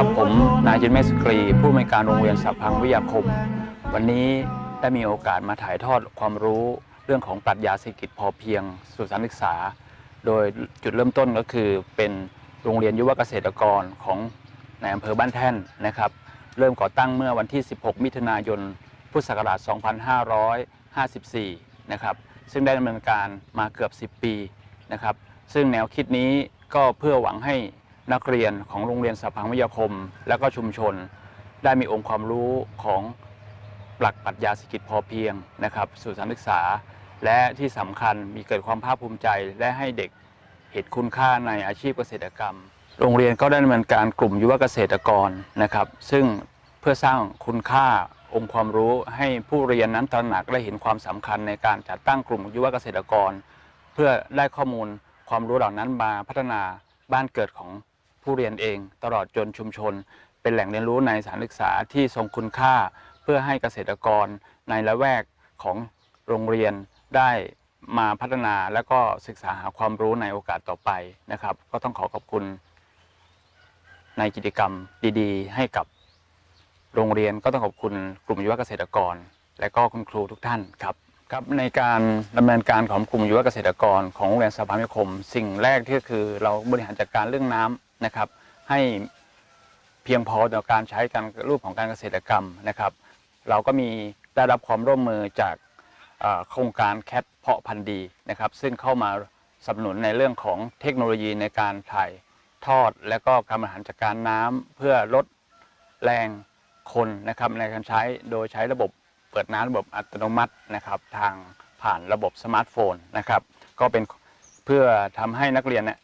ครับ ผมนายจินเมสกรี ผู้อำนวยการโรงเรียนสัพพังวิทยาคม วันนี้ได้มีโอกาสมาถ่ายทอดความรู้เรื่องของปรัชญาเศรษฐกิจพอเพียงสู่การศึกษา โดยจุดเริ่มต้นก็คือเป็นโรงเรียนยุวเกษตรกรของในอำเภอบ้านแท่นนะครับ เริ่มก่อตั้งเมื่อวันที่ 16 มิถุนายน พุทธศักราช 2554 นะครับ ซึ่งได้ดำเนินการมาเกือบ 10 ปีนะครับ ซึ่งแนวคิดนี้ก็เพื่อหวังให้ นักเรียนของโรงเรียนสัพพังวิทยาคม และก็ชุมชน ได้มีองค์ความรู้ของหลักปรัชญาเศรษฐกิจพอเพียงนะครับสู่การศึกษา และที่สำคัญมีเกิดความภาคภูมิใจ และให้เด็กเห็นคุณค่าในอาชีพเกษตรกรรม โรงเรียนก็ได้ดำเนินการกลุ่มยุวเกษตรกรนะครับ ซึ่งเพื่อสร้างคุณค่าองค์ความรู้ให้ผู้เรียนนั้นตระหนักและเห็นความสำคัญในการจัดตั้งกลุ่มยุวเกษตรกร เพื่อได้ข้อมูลความรู้เหล่านั้นมาพัฒนาบ้านเกิดของ ผู้เรียนเอง ตลอดจนชุมชน เป็นแหล่งเรียนรู้ในสถานศึกษาที่ทรงคุณค่า เพื่อให้เกษตรกรในละแวกของโรงเรียนได้มาพัฒนาและก็ศึกษาหาความรู้ในโอกาสต่อไปนะครับ ก็ต้องขอขอบคุณ ในกิจกรรมดีๆ ให้กับโรงเรียนก็ต้องขอบคุณกลุ่มยุวเกษตรกร และก็คุณครูทุกท่านครับครับในการดำเนินการของกลุ่มยุวเกษตรกรของโรงเรียนสภามิคม สิ่งแรกที่คือเราบริหารจัดการเรื่องน้ำ นะครับ ให้เพียงพอต่อการใช้การรูปของการเกษตรกรรมนะครับ เราก็มีได้รับความร่วมมือจากโครงการแคทเพาะพันธุ์ดีนะครับ ซึ่งเข้ามาสนับสนุนในเรื่องของเทคโนโลยีในการถ่ายทอด และก็การบริหารจัดการน้ำเพื่อลดแรงคนนะครับในการใช้โดยใช้ระบบเปิดน้ำระบบอัตโนมัตินะครับ ทางผ่านระบบสมาร์ทโฟนนะครับ ก็เป็นเพื่อทำให้นักเรียนเนี่ย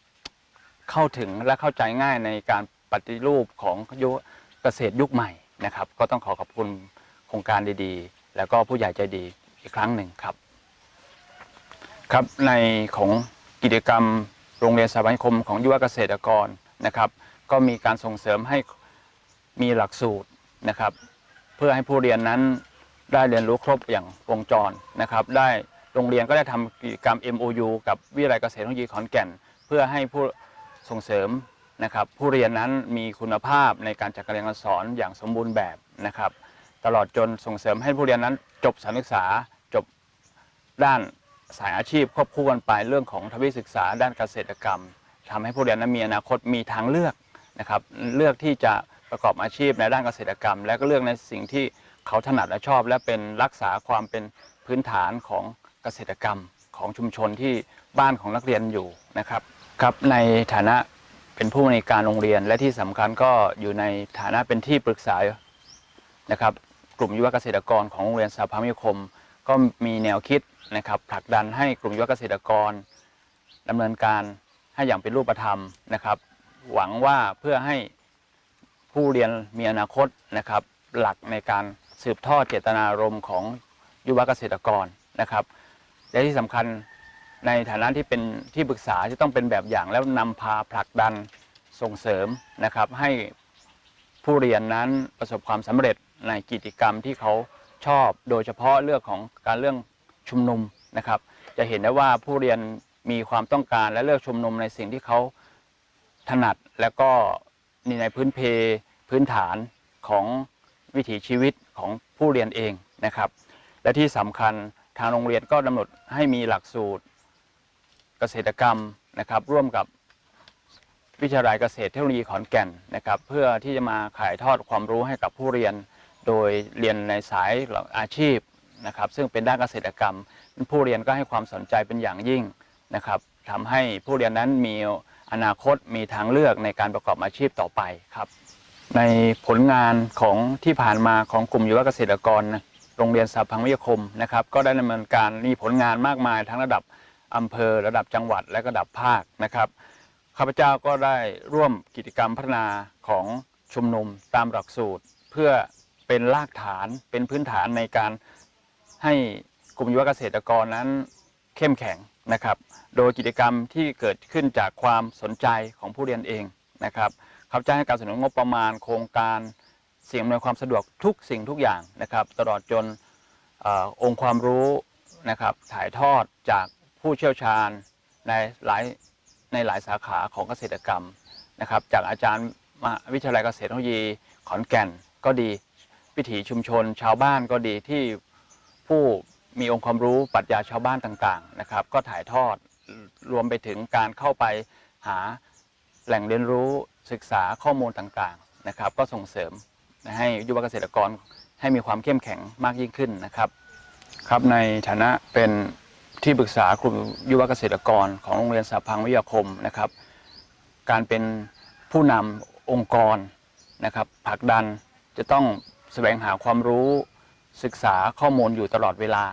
เข้าถึงและเข้าใจง่ายในการปฏิรูปของยุคเกษตรยุคใหม่นะครับ ก็ต้องขอขอบคุณโครงการดีๆ แล้วก็ผู้ใหญ่ใจดีอีกครั้งหนึ่งครับ ครับในของกิจกรรมโรงเรียนสถาบันคมของยุวเกษตรกรนะครับ ก็มีการส่งเสริมให้มีหลักสูตรนะครับ เพื่อให้ผู้เรียนนั้นได้เรียนรู้ครบอย่างวงจรนะครับ ได้โรงเรียนก็ได้ทำกิจกรรม MOU กับวิทยาลัยเกษตรเทคโนโลยีขอนแก่น เพื่อให้ผู้ ส่งเสริมนะครับผู้เรียนนั้นมีคุณภาพในการจัดการเรียนการสอนอย่างสมบูรณ์แบบนะครับ ตลอดจนส่งเสริมให้ผู้เรียนนั้นจบสานศึกษาจบด้านสายอาชีพควบคู่กันไปเรื่องของทวีศึกษาด้านเกษตรกรรมทำให้ผู้เรียนนั้นมีอนาคตมีทางเลือกนะครับเลือกที่จะประกอบอาชีพในด้านเกษตรกรรม และก็เลือกในสิ่งที่เขาถนัดและชอบ และเป็นรักษาความเป็นพื้นฐานของเกษตรกรรมของชุมชนที่บ้านของนักเรียนอยู่นะครับ ครับในฐานะเป็นผู้ในการโรงเรียน และที่สำคัญก็อยู่ในฐานะเป็นที่ปรึกษานะครับ กลุ่มยุวเกษตรกรของโรงเรียนสาภามิคม ก็มีแนวคิดนะครับผลักดันให้กลุ่มยุวเกษตรกรดำเนินการให้อย่างเป็นรูปธรรมนะครับ หวังว่าเพื่อให้ผู้เรียนมีอนาคตนะครับ หลักในการสืบทอดเจตนารมณ์ของยุวเกษตรกรนะครับ และที่สำคัญ ในฐานะที่เป็นที่ปรึกษาที่ต้องเป็นแบบอย่างแล้วนำพาผลักดันส่งเสริมนะครับ ให้ผู้เรียนนั้นประสบความสำเร็จในกิจกรรมที่เขาชอบ โดยเฉพาะเรื่องของการเรื่องชุมนุมนะครับ จะเห็นได้ว่าผู้เรียนมีความต้องการและเลือกชุมนุมในสิ่งที่เขาถนัดแล้วก็นี่ในพื้นเพพื้นฐานของวิถีชีวิตของผู้เรียนเองนะครับ และที่สำคัญทางโรงเรียนก็กำหนดให้มีหลักสูตร กษตรกรรมนะครับ ร่วมกับวิทยาลัยเกษตรเทคโนโลยีขอนแก่นนะครับ เพื่อที่จะมาขายทอดความรู้ให้กับผู้เรียน โดยเรียนในสายอาชีพนะครับ ซึ่งเป็นด้านเกษตรกรรม ผู้เรียนก็ให้ความสนใจเป็นอย่างยิ่งนะครับทำให้ผู้เรียนนั้นมีอนาคตมีทางเลือกในการประกอบอาชีพต่อไปครับ ในผลงานของที่ผ่านมาของกลุ่มยุวเกษตรกรนะโรงเรียนสาพังวิทยาคมนะครับ ก็ได้ดำเนินการมีผลงานมากมายทั้งระดับ อำเภอระดับจังหวัดและระดับภาคนะครับข้าพเจ้าก็ได้ร่วมกิจกรรมพัฒนาของชุมนุมตามหลักสูตร เพื่อเป็นรากฐานเป็นพื้นฐานในการให้กลุ่มยุวเกษตรกรนั้นเข้มแข็งนะครับ โดยกิจกรรมที่เกิดขึ้นจากความสนใจของผู้เรียนเองนะครับข้าพเจ้าให้การสนับสนุนงบประมาณโครงการสิ่งอำนวยความสะดวกทุกสิ่งทุกอย่างนะครับ ตลอดจนอองค์ความรู้นะครับถ่ายทอดจาก ผู้เชี่ยวชาญในหลายในหลายสาขาของเกษตรกรรมนะครับ จากอาจารย์มหาวิทยาลัยเกษตรเทคโนโลยีขอนแก่นก็ดีวิถีชุมชน ชาวบ้านก็ดีที่ผู้มีองค์ความรู้ปรัชญาชาวบ้านต่างๆนะครับ ก็ถ่ายทอดรวมไปถึงการเข้าไปหาแหล่งเรียนรู้ศึกษาข้อมูลต่างๆนะครับ ก็ส่งเสริมให้ยุวเกษตรกรให้มีความเข้มแข็งมากยิ่งขึ้นนะครับ ครับในฐานะเป็น ที่ปรึกษากลุ่มยุวเกษตรกรของโรงเรียนสาพังวิทยาคมนะครับ การเป็นผู้นำองค์กรนะครับผลักดันจะต้องแสวงหาความรู้ศึกษาข้อมูลอยู่ตลอดเวลา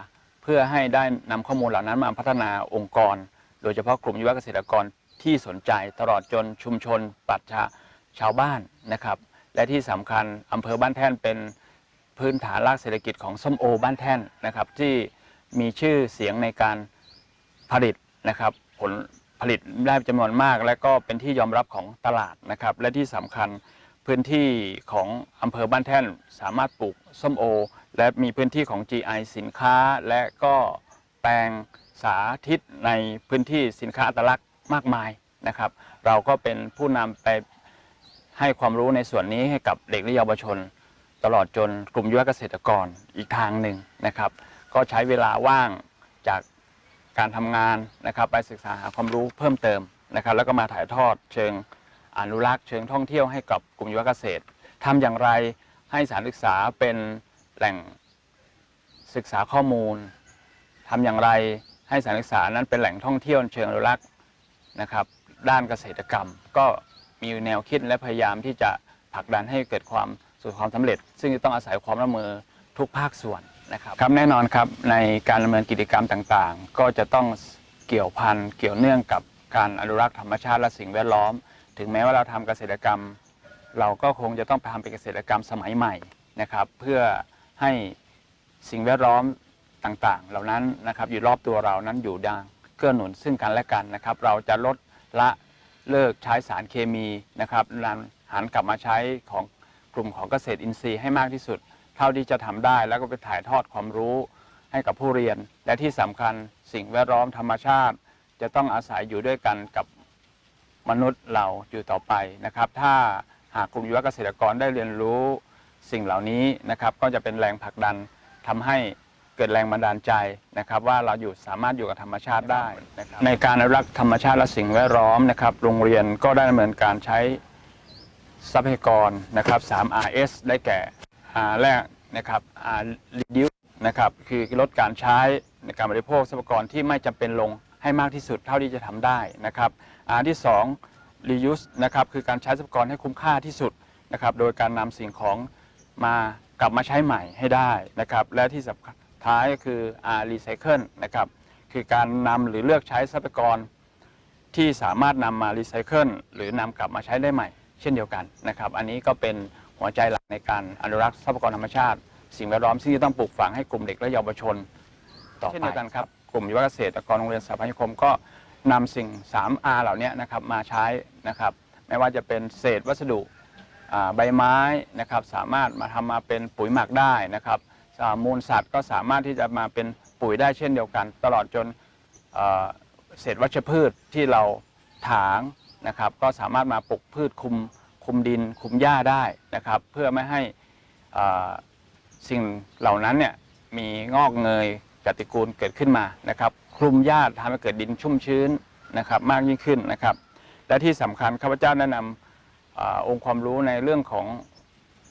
เพื่อให้ได้นำข้อมูลเหล่านั้นมาพัฒนาองค์กร โดยเฉพาะกลุ่มยุวเกษตรกรที่สนใจตลอดจนชุมชนปัชาชาวบ้านนะครับ และที่สำคัญอำเภอบ้านแท่นเป็นพื้นฐานรากเศรษฐกิจของส้มโอบ้านแท่นนะครับที่ มีชื่อเสียงในการผลิตนะครับ ผลผลิตได้จำนวนมาก และก็เป็นที่ยอมรับของตลาดนะครับ และที่สำคัญพื้นที่ของอำเภอบ้านแท่นสามารถปลูกส้มโอ และมีพื้นที่ของ GI สินค้า และก็แปลงสาธิตในพื้นที่สินค้าอัตลักษณ์มากมายนะครับ เราก็เป็นผู้นำไปให้ความรู้ในส่วนนี้ให้กับเด็กและเยาวชน ตลอดจนกลุ่มยุวเกษตรกรอีกทางหนึ่งนะครับ ก็ใช้เวลาว่างจากการทำงานนะครับ ไปศึกษาหาความรู้เพิ่มเติมนะครับ แล้วก็มาถ่ายทอดเชิงอนุรักษ์เชิงท่องเที่ยวให้กับกลุ่มยุวเกษตรทำอย่างไรให้สถานศึกษาเป็นแหล่งศึกษาข้อมูลทำอย่างไรให้สถานศึกษานั้นเป็นแหล่งท่องเที่ยวเชิงอนุรักษ์นะครับ ด้านเกษตรกรรม ก็มีแนวคิดและพยายามที่จะผลักดันให้เกิดความสู่ความสำเร็จ ซึ่งจะต้องอาศัยความร่วมมือทุกภาคส่วน นะครับ ครับแน่นอนครับในการดำเนินกิจกรรมต่างๆ ก็จะต้องเกี่ยวพันเกี่ยวเนื่องกับการอนุรักษ์ธรรมชาติและสิ่งแวดล้อม ถึงแม้ว่าเราทำเกษตรกรรม เราก็คงจะต้องทำเป็นเกษตรกรรมสมัยใหม่นะครับ เพื่อให้สิ่งแวดล้อมต่างๆ เหล่านั้นนะครับอยู่รอบตัวเรานั้นอยู่ดังเกื้อหนุนซึ่งกันและกันนะครับ เราจะลดละเลิกใช้สารเคมีนะครับหันกลับมาใช้ของกลุ่มของเกษตรอินทรีย์ให้มากที่สุด ท่าที่จะทำได้ แล้วก็ไปถ่ายทอดความรู้ให้กับผู้เรียน และที่สำคัญสิ่งแวดล้อมธรรมชาติ จะต้องอาศัยอยู่ด้วยกันกับมนุษย์เราอยู่ต่อไปนะครับ ถ้าหากกลุ่มยุวเกษตรกรได้เรียนรู้สิ่งเหล่านี้นะครับก็จะเป็นแรงผลักดันทำให้เกิดแรงบันดาลใจนะครับ ว่าเราอยู่สามารถอยู่กับธรรมชาติได้นะครับในการอนุรักษ์ธรรมชาติและสิ่งแวดล้อมนะครับ โรงเรียนก็ได้ดำเนินการใช้ทรัพยากรนะครับ 3 RS ได้แก่ แรกนะครับ R reduce นะครับคือลดการใช้ในการบริโภคทรัพยากรที่ไม่จำเป็นลงให้มากที่สุดเท่าที่จะทำได้นะครับ R ที่ 2 reuse นะครับคือการใช้ทรัพยากรให้คุ้มค่าที่สุดนะครับโดยการนำสิ่งของมากลับมาใช้ใหม่ให้ได้นะครับและที่สุดท้ายก็คือ recycle นะครับคือการนำหรือเลือกใช้ทรัพยากรที่สามารถนำมารีไซเคิลหรือนำกลับมาใช้ได้ใหม่ เช่นเดียวกันนะครับอันนี้ก็เป็นหัวใจหลัก ในการอนุรักษ์ทรัพยากรธรรมชาติ สิ่งแวดล้อมซึ่งจะต้องปลูกฝังให้กลุ่มเด็กและเยาวชนต่อไปเช่นเดียวกันครับกลุ่มยุวเกษตรกรโรงเรียนสถาปัตยคมก็นำสิ่ง 3R เหล่านี้นะครับมาใช้นะครับไม่ว่าจะเป็นเศษวัสดุอ่าใบไม้นะครับสามารถมาทำมาเป็นปุ๋ยหมักได้นะครับอ่ามูลสัตว์ก็สามารถที่จะมาเป็นปุ๋ยได้เช่นเดียวกัน ตลอดจนเอ่อเศษวัชพืชที่เราถางนะครับก็สามารถมาปลูกพืชคุม คุมดินคุมหญ้าได้นะครับ เพื่อไม่ให้สิ่งเหล่านั้นเนี่ยมีงอกเงยปฏิกูลเกิดขึ้นมานะครับคลุมหญ้าทำให้เกิดดินชุ่มชื้นนะครับมากยิ่งขึ้นนะครับ และที่สำคัญข้าพเจ้าแนะนำเอองค์ความรู้ในเรื่องของ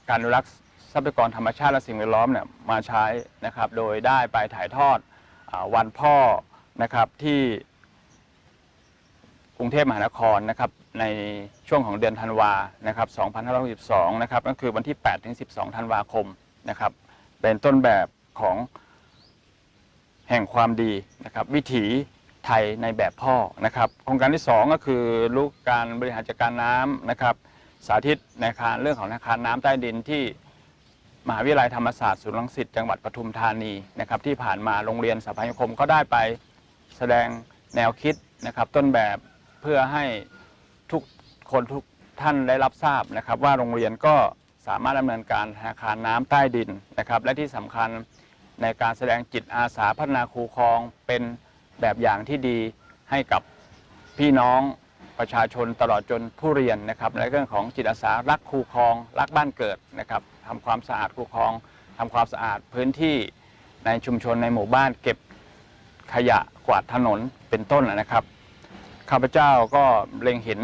การอนุรักษ์ทรัพยากรธรรมชาติและสิ่งแวดล้อมเนี่ยมาใช้นะครับ โดยได้ไปถ่ายทอดอวันพ่อนะครับที่กรุงเทพมหานครนะครับ ในช่วงของเดือนธันวานะครับ2562นะครับก็คือวันที่8ถึง12 ธันวาคมนะครับเป็นต้นแบบของแห่งความดีนะครับวิถีไทยในแบบพ่อนะครับโครงการที่ 2 ก็คือลูกการบริหารจัดการน้ำนะครับสาธิตในอาคารเรื่องของอาคารน้ำใต้ดินที่มหาวิทยาลัยธรรมศาสตร์ศูนย์รังสิตจังหวัดปทุมธานีนะครับที่ผ่านมาโรงเรียนสถาปัตยคมก็ได้ไปแสดงแนวคิดนะครับต้นแบบเพื่อให้ ทุกคนทุกท่านได้รับทราบนะครับ ว่าโรงเรียนก็สามารถดำเนินการอาคารน้ำใต้ดินนะครับ และที่สำคัญในการแสดงจิตอาสาพัฒนาครูคลองเป็นแบบอย่างที่ดีให้กับพี่น้องประชาชนตลอดจนผู้เรียนนะครับในเรื่องของจิตอาสารักคูคลอง รักบ้านเกิดนะครับทำความสะอาดคูคลองทำความสะอาดพื้นที่ในชุมชนในหมู่บ้านเก็บขยะกวาดถนนเป็นต้นนะครับ ข้าพเจ้าก็เล็งเห็น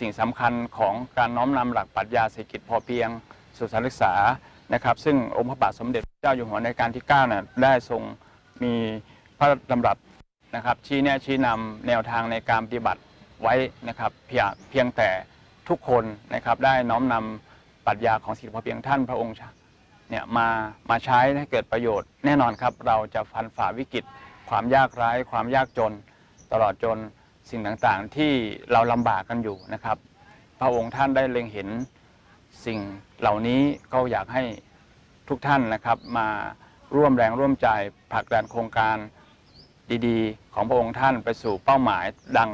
สิ่งสำคัญของการน้อมนำหลักปรัชญาเศรษฐกิจพอเพียงสู่การศึกษานะครับ ซึ่งองค์พระบาทสมเด็จพระเจ้าอยู่หัวในการที่9น่ะได้ทรงมีพระดำรัสนะครับ ชี้แนะชี้นำแนวทางในการปฏิบัติไว้นะครับเพียงเพียงแต่ทุกคนนะครับได้น้อมนำปรัชญาของเศรษฐกิจพอเพียงท่านพระองค์เนี่ยมามาใช้ให้เกิดประโยชน์ แน่นอนครับ เราจะฟันฝ่าวิกฤต ความยากไร้ความยากจน ตลอดจน สิ่งต่างๆที่เราลำบากกันอยู่นะครับ พระองค์ท่านได้เล็งเห็นสิ่งเหล่านี้ก็อยากให้ทุกท่านนะครับมาร่วมแรงร่วมใจผลักดันโครงการดีๆ ของพระองค์ท่านไปสู่เป้าหมายดัง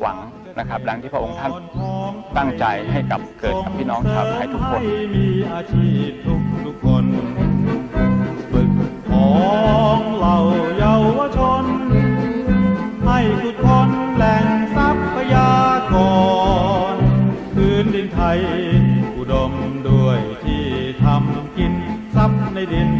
หวังนะครับ ดังที่พระองค์ท่านตั้งใจให้กับเกิดกับพี่น้องชาวไทยทุกคนมีอาชีพทุกทุกคนฝึกของเหล่าเยาวชน แหล่งทรัพยากรพื้นดินไทย อุดมด้วยที่ทำกินทรัพย์ในดินมากมายจงอย่านิ่งน